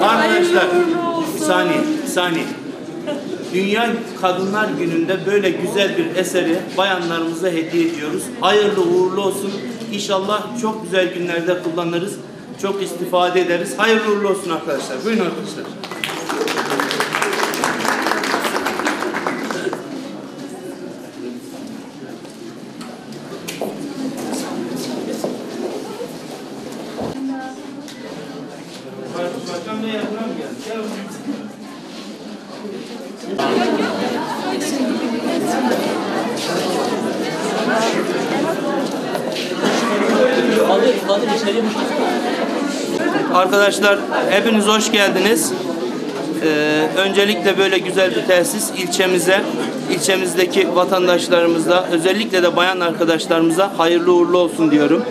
Arkadaşlar bir saniye, bir saniye. Dünya Kadınlar Günü'nde böyle güzel bir eseri bayanlarımıza hediye ediyoruz. Hayırlı uğurlu olsun. İnşallah çok güzel günlerde kullanırız. Çok istifade ederiz. Hayırlı uğurlu olsun arkadaşlar. Buyurun arkadaşlar. Arkadaşlar hepiniz hoş geldiniz. Ee, öncelikle böyle güzel bir tesis ilçemize, ilçemizdeki vatandaşlarımıza, özellikle de bayan arkadaşlarımıza hayırlı uğurlu olsun diyorum.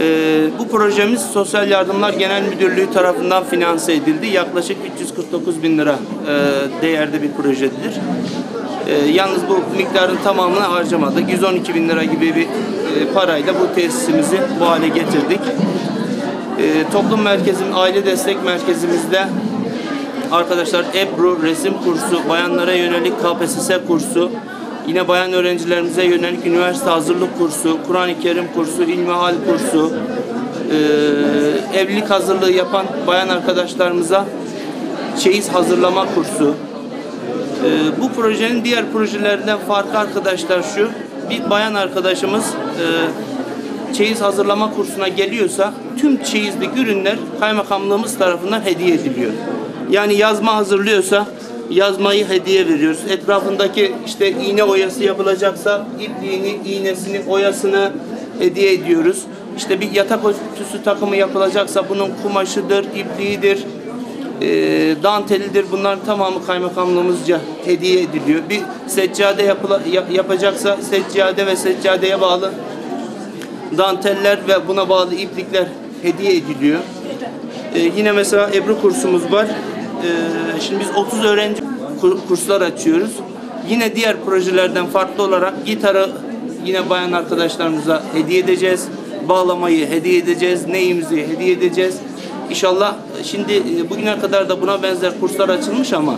Ee, bu projemiz Sosyal Yardımlar Genel Müdürlüğü tarafından finanse edildi. Yaklaşık 349 bin lira e, değerde bir projedir. Ee, yalnız bu miktarın tamamını harcamadık. 112 bin lira gibi bir e, parayla bu tesisimizi bu hale getirdik. Ee, toplum merkezim, aile destek merkezimizde arkadaşlar Ebru resim kursu, bayanlara yönelik KPSS kursu, yine bayan öğrencilerimize yönelik üniversite hazırlık kursu, Kur'an-ı Kerim kursu, ilmihal kursu, ee, evlilik hazırlığı yapan bayan arkadaşlarımıza çeyiz hazırlama kursu. Ee, bu projenin diğer projelerinden farkı arkadaşlar şu, bir bayan arkadaşımız e, çeyiz hazırlama kursuna geliyorsa tüm çeyizlik ürünler kaymakamlığımız tarafından hediye ediliyor. Yani yazma hazırlıyorsa yazmayı hediye veriyoruz. Etrafındaki işte iğne oyası yapılacaksa ipliğini, iğnesini, oyasını hediye ediyoruz. İşte bir yatak örtüsü takımı yapılacaksa bunun kumaşıdır, ipliğidir, e, dantelidir. Bunların tamamı kaymakamlığımızca hediye ediliyor. Bir seccade yapıla, yap- yapacaksa seccade ve seccadeye bağlı danteller ve buna bağlı iplikler hediye ediliyor. Ee, yine mesela Ebru kursumuz var. Ee, şimdi biz 30 öğrenci kurslar açıyoruz. Yine diğer projelerden farklı olarak gitarı yine bayan arkadaşlarımıza hediye edeceğiz. Bağlamayı hediye edeceğiz. Neyimizi hediye edeceğiz. İnşallah şimdi e, bugüne kadar da buna benzer kurslar açılmış ama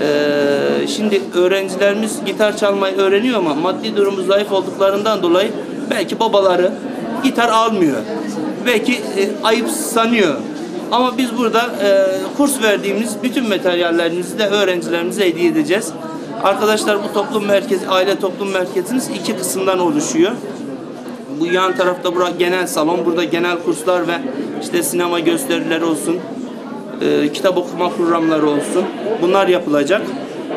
ee, şimdi öğrencilerimiz gitar çalmayı öğreniyor ama maddi durumu zayıf olduklarından dolayı belki babaları gitar almıyor. Belki e, ayıp sanıyor. Ama biz burada e, kurs verdiğimiz bütün materyallerimizi de öğrencilerimize hediye edeceğiz. Arkadaşlar bu toplum merkezi, aile toplum merkezimiz iki kısımdan oluşuyor. Bu yan tarafta bura genel salon, burada genel kurslar ve işte sinema gösterileri olsun, e, kitap okuma programları olsun. Bunlar yapılacak.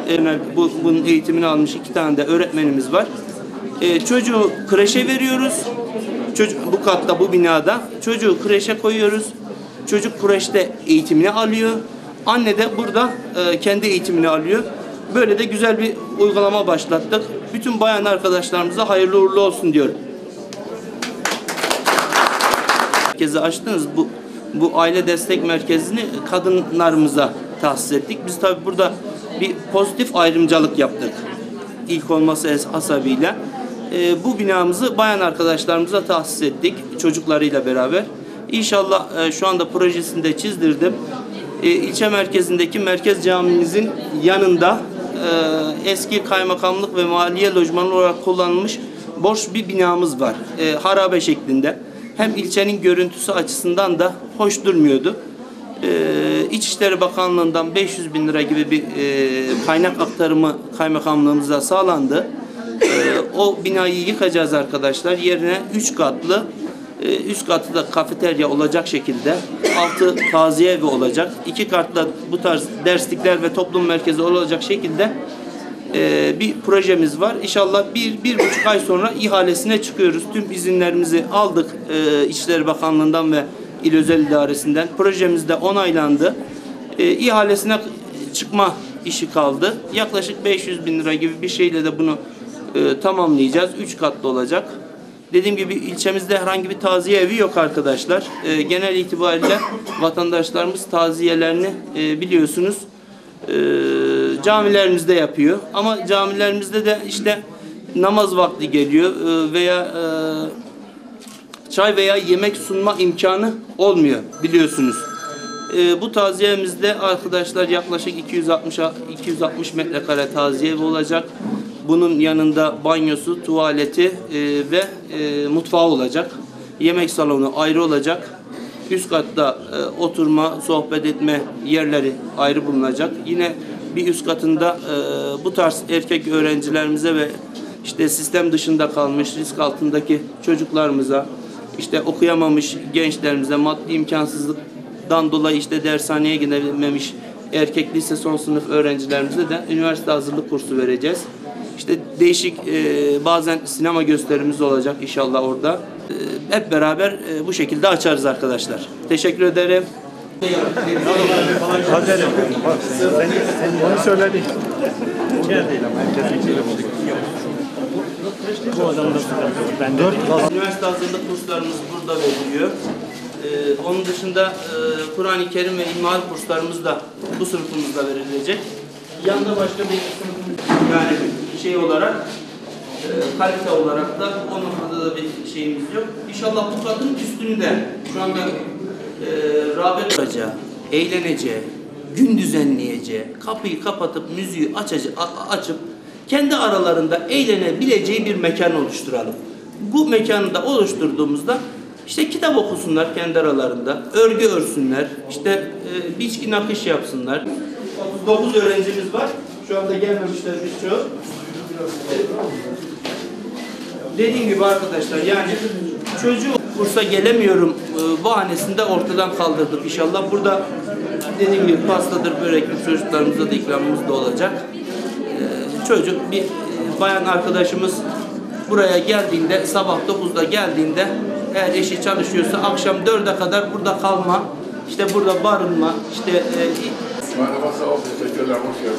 E, bu, bunun eğitimini almış iki tane de öğretmenimiz var. E, çocuğu kreşe veriyoruz. Çocuk, bu katta, bu binada. Çocuğu kreşe koyuyoruz. Çocuk kreşte eğitimini alıyor. Anne de burada e, kendi eğitimini alıyor. Böyle de güzel bir uygulama başlattık. Bütün bayan arkadaşlarımıza hayırlı uğurlu olsun diyorum. merkezi açtınız. Bu bu aile destek merkezini kadınlarımıza tahsis ettik. Biz tabii burada bir pozitif ayrımcılık yaptık. İlk olması hasabıyla. Ee, bu binamızı bayan arkadaşlarımıza tahsis ettik çocuklarıyla beraber. İnşallah e, şu anda projesini de çizdirdim. E, ilçe merkezindeki merkez camimizin yanında e, eski kaymakamlık ve maliye lojmanı olarak kullanılmış boş bir binamız var. E, harabe şeklinde hem ilçenin görüntüsü açısından da hoş durmuyordu. Ee, İçişleri Bakanlığı'ndan 500 bin lira gibi bir e, kaynak aktarımı kaymakamlığımıza sağlandı. Ee, o binayı yıkacağız arkadaşlar. Yerine 3 katlı, e, üst katı da kafeterya olacak şekilde, altı taziye evi olacak. iki katlı bu tarz derslikler ve toplum merkezi olacak şekilde e, bir projemiz var. İnşallah bir, bir buçuk ay sonra ihalesine çıkıyoruz. Tüm izinlerimizi aldık e, İçişleri Bakanlığı'ndan ve İl Özel İdaresi'nden. Projemiz de onaylandı. E, ihalesine çıkma işi kaldı. Yaklaşık 500 bin lira gibi bir şeyle de bunu e, tamamlayacağız. Üç katlı olacak. Dediğim gibi ilçemizde herhangi bir taziye evi yok arkadaşlar. E, genel itibariyle vatandaşlarımız taziyelerini e, biliyorsunuz e, camilerimizde yapıyor. Ama camilerimizde de işte namaz vakti geliyor e, veya e, çay veya yemek sunma imkanı olmuyor biliyorsunuz. Ee, bu taziyemizde arkadaşlar yaklaşık 260 a- 260 metrekare taziye olacak. Bunun yanında banyosu, tuvaleti e, ve e, mutfağı olacak. Yemek salonu ayrı olacak. Üst katta e, oturma, sohbet etme yerleri ayrı bulunacak. Yine bir üst katında e, bu tarz erkek öğrencilerimize ve işte sistem dışında kalmış, risk altındaki çocuklarımıza, işte okuyamamış gençlerimize, maddi imkansızlıktan dolayı işte dershaneye gidememiş erkek lise son sınıf öğrencilerimize de üniversite hazırlık kursu vereceğiz. İşte değişik e, bazen sinema gösterimiz olacak inşallah orada. E, hep beraber e, bu şekilde açarız arkadaşlar. Teşekkür ederim. Sen, sen, bunu söyledin. Bu adamda. Ben Üniversite hazırlık kurslarımız burada veriliyor. Ee, onun dışında e, Kur'an-ı Kerim ve İlmihal kurslarımız da bu sınıfımızda verilecek. Yanında başka bir yani şey olarak e, kalite olarak da o noktada da bir şeyimiz yok. İnşallah bu kadın üstünde şu anda e, rağbet olacağı, eğleneceği, gün düzenleyeceği, kapıyı kapatıp müziği açacağı, a- açıp kendi aralarında eğlenebileceği bir mekan oluşturalım. Bu mekanı da oluşturduğumuzda işte kitap okusunlar kendi aralarında, örgü örsünler, işte e, biçki nakış yapsınlar. 39 öğrencimiz var. Şu anda gelmemişler birçoğu. Dediğim gibi arkadaşlar yani çocuğu kursa gelemiyorum e, bahanesinde ortadan kaldırdık inşallah. Burada dediğim gibi pastadır, börektir çocuklarımıza da ikramımız da olacak. E, Çocuk bir e, bayan arkadaşımız buraya geldiğinde sabah 9'da geldiğinde eğer eşi çalışıyorsa akşam 4'e kadar burada kalma, işte burada barınma, işte Надо вас сообщество, что нам все